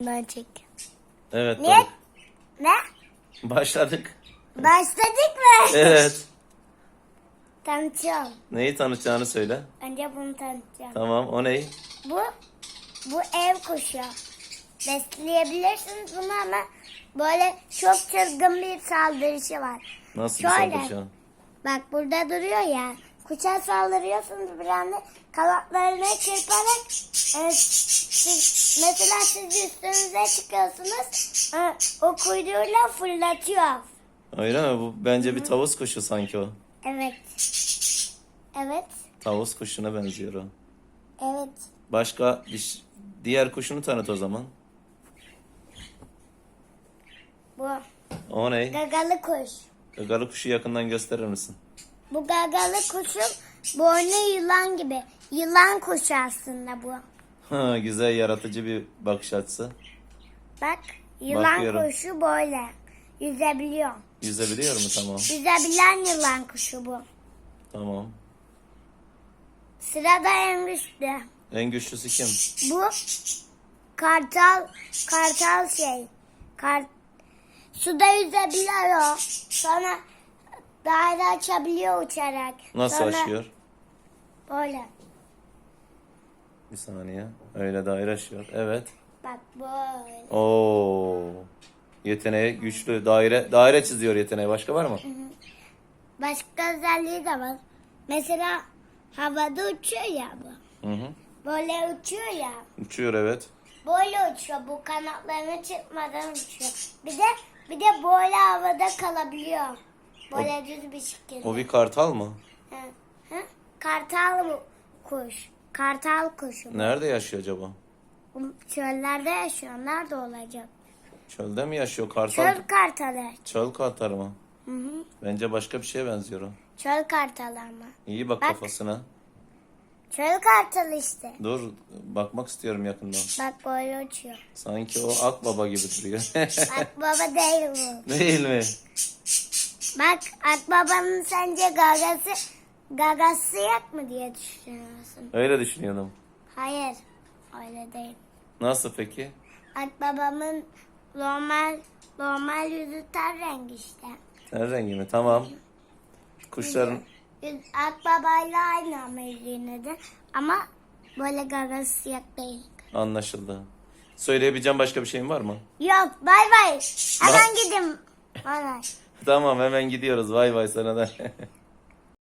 Ben çek. Evet Ne? Ne? Başladık. Başladık mı? Evet. Tanıtıyorum. Neyi tanıtacağını söyle. Önce bunu tanıtacağım. Tamam o ney? Bu, bu ev kuşu. Besleyebilirsiniz bunu ama böyle çok çılgın bir saldırısı var. Nasıl bir Şöyle. saldırı? Bak burada duruyor ya. Kuşa saldırıyorsunuz bir anda kanatlarını çırparak e, siz, mesela siz üstünüze çıkıyorsunuz e, o kuyruğuyla fırlatıyor. Öyle mi? Bu bence bir tavus kuşu sanki o. Evet. Evet. Tavus kuşuna benziyor o. Evet. Başka bir, diğer kuşunu tanıt o zaman. Bu O ne? gagalı kuş. Gagalı kuşu yakından gösterir misin? Bu gagalı kuşun boynu yılan gibi. Yılan kuşu aslında bu. Ha, güzel yaratıcı bir bakış açısı. Bak yılan Bakıyorum. kuşu böyle. Yüzebiliyor. Yüzebiliyor mu? Tamam. Yüzebilen yılan kuşu bu. Tamam. Sırada en güçlü. En güçlüsü kim? Bu kartal kartal şey. Kar, suda yüzebiliyor. Sonra daire açabiliyor uçarak. Nasıl Sonra aşıyor? Böyle. Bir saniye. Öyle daire aşıyor. Evet. Bak böyle. Oo. Yeteneği güçlü. Daire daire çiziyor yeteneği. Başka var mı? Başka özelliği de var. Mesela havada uçuyor ya bu. Hı hı. Böyle uçuyor ya. Uçuyor evet. Böyle uçuyor. Bu kanatlarını çırpmadan uçuyor. Bir de bir de böyle havada kalabiliyor. Böyle düz bir şekilde. O bir kartal mı? Hı. Hı? Kartal bu kuş. Kartal kuşu. Nerede yaşıyor acaba? Çöllerde yaşıyor. Nerede olacak? Çölde mi yaşıyor kartal? Çöl kartalı. Çöl kartalı mı? Hı hı. Bence başka bir şeye benziyor o. Çöl kartalı ama. İyi bak Bak. kafasına. Çöl kartalı işte. Dur bakmak istiyorum yakından. Bak böyle uçuyor. Sanki o akbaba gibi duruyor. Bak baba değil bu. Değil mi? Bak Akbaba'nın sence gagası gagası yok mu diye düşünüyorsun. Öyle düşünüyordum. Hayır öyle değil. Nasıl peki? Akbabamın normal normal yüzü ten rengi işte. Ten rengi mi? Tamam. Kuşların Yüz, Akbabayla aynı ama yüzüğüne de. Ama böyle gagası siyah değil. anlaşıldı. Söyleyebileceğim başka bir şeyin var mı? Yok bay bay. Hemen gidin. Bay bay. Tamam hemen gidiyoruz. Vay vay sana da.